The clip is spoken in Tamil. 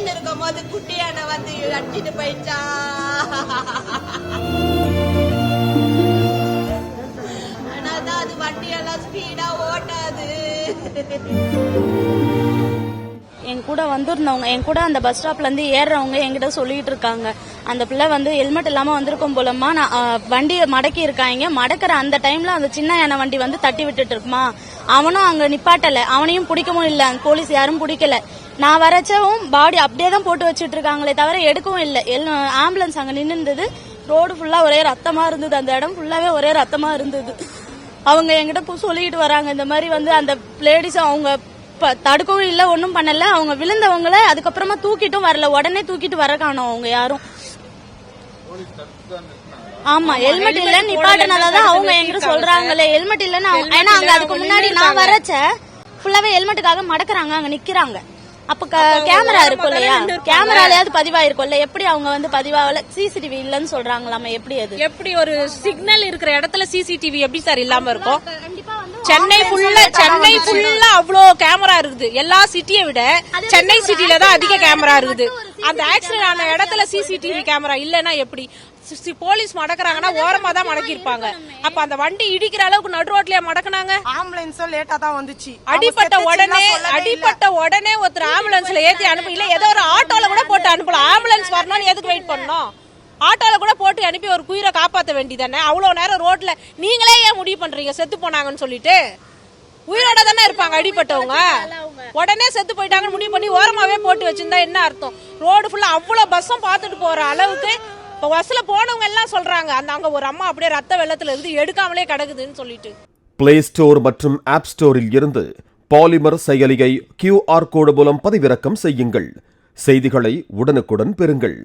நிக்க இருக்கும் போது குட்டியான வந்து அடிச்சிட்டு போயிடுச்சா? ஆனா அது வண்டியெல்லாம் ஸ்பீடா ஓட்டாது. என் கூட வந்திருந்தவங்க என் கூட அந்த பஸ் ஸ்டாப்ல இருந்து ஏறுறவங்க என்கிட்ட சொல்லிட்டு இருக்காங்க. அந்த பிள்ளை வந்து ஹெல்மெட் இல்லாம வந்திருக்கும் போலமா நான் வண்டியை மடக்கி இருக்காங்க. மடக்கிற அந்த டைம்ல அந்த சின்ன யானை வண்டி வந்து தட்டி விட்டுட்டு இருக்குமா? அவனும் அங்க நிப்பாட்டல. அவனையும் பிடிக்கவும் இல்ல. அந்த போலீஸ் யாரும் பிடிக்கல. நான் வரச்சவும் பாடி அப்படியே தான் போட்டு வச்சுட்டு இருக்காங்களே தவிர எடுக்கவும் இல்லை. ஆம்புலன்ஸ் அங்க நின்று இருந்தது ரோடு ஃபுல்லா ஒரே ரத்தமா இருந்தது. அந்த இடம் ஃபுல்லாவே ஒரே ரத்தமா இருந்தது. அவங்க என்கிட்ட சொல்லிட்டு வராங்க. இந்த மாதிரி வந்து அந்த லேடிஸ் அவங்க தடுக்கவும் இல்ல ஒன்றும் பண்ணல. அவங்க விழுந்தவங்கள அதுக்கப்புறமா தூக்கிட்டும் வரல. உடனே தூக்கிட்டு வர காணோம் அவங்க யாரும். ஆமா ஹெல்மெட் இல்ல நிப்பாட்டினாலதான் அவங்க என்கிட்ட சொல்றாங்களே. ஹெல்மெட் இல்லன்னு ஏன்னா அங்க அதுக்கு முன்னாடி நான் வரச்ச ஃபுல்லாவே ஹெல்மெட்டுக்காக மடக்குறாங்க. அங்க நிக்கிறாங்க. அப்ப கேமரா இருக்கும் இல்லையா? கேமராலயாவது பதிவாயிருக்கும்ல எப்படி அவங்க வந்து பதிவாகல? சிசிடிவி இல்லன்னு சொல்றாங்களாமா எப்படி அது? எப்படி ஒரு சிக்னல் இருக்கிற இடத்துல சிசிடிவி எப்படி சார் இல்லாம இருக்கும்? சென்னை ஃபுல்லா சென்னை ஃபுல்லா அவ்வளோ கேமரா இருக்குது. எல்லா சிட்டியை விட சென்னை சிட்டில தான் அதிக கேமரா இருக்குது. அந்த ஆக்சிடென்ட் ஆன இடத்துல சிசிடிவி கேமரா இல்லைன்னா எப்படி? போலீஸ் மடக்குறாங்கன்னா ஓரமா தான் மடக்கிருப்பாங்க அப்ப அந்த வண்டி இடிக்கிற அளவுக்கு நடு ரோட்லயே மடக்குனாங்க? ஆம்புலன்ஸும் லேட்டா தான் வந்துச்சு. அடிப்பட்ட உடனே. அடிப்பட்ட உடனே ஒருத்தர் ஆம்புலன்ஸ்ல ஏத்தி அனுப்பி இல்ல ஏதோ ஒரு ஆட்டோல கூட போட்டு அனுப்பலாம். ஆம்புலன்ஸ் வரணும்னு எதுக்கு வெயிட் பண்ணணும்? ஆட்டோல கூட போட்டு அனுப்பி ஒரு குயிரை காப்பாற்ற வேண்டியதானே அவ்வளோ நேரம் ரோட்ல நீங்களே ஏன் முடிவு பண்றீங்க? செத்து போனாங்கன்னு சொல்லிட்டு? உயிரோட தானே இருப்பாங்க அடிப்பட்டவங்க உடனே செத்து போயிட்டாங்கன்னு முடிவு பண்ணி ஓரமாவே போட்டு வச்சிருந்தா என்ன அர்த்தம்? ரோடு ஃபுல்லா அவ்வளோ பஸ்ஸும் பார்த்துட்டு போற அளவுக்கு இப்போ பஸ்ஸில் போனவங்க எல்லாம் சொல்றாங்க. அந்த அங்க ஒரு அம்மா அப்படியே ரத்த வெள்ளத்துல இருந்து எடுக்காமலே கிடக்குதுன்னு சொல்லிட்டு. பிளே ஸ்டோர் மற்றும் ஆப் ஸ்டோரில் இருந்து பாலிமர் செயலியை கியூஆர் கோடு மூலம் பதிவிறக்கம் செய்யுங்கள். செய்திகளை உடனுக்குடன் பெறுங்கள்.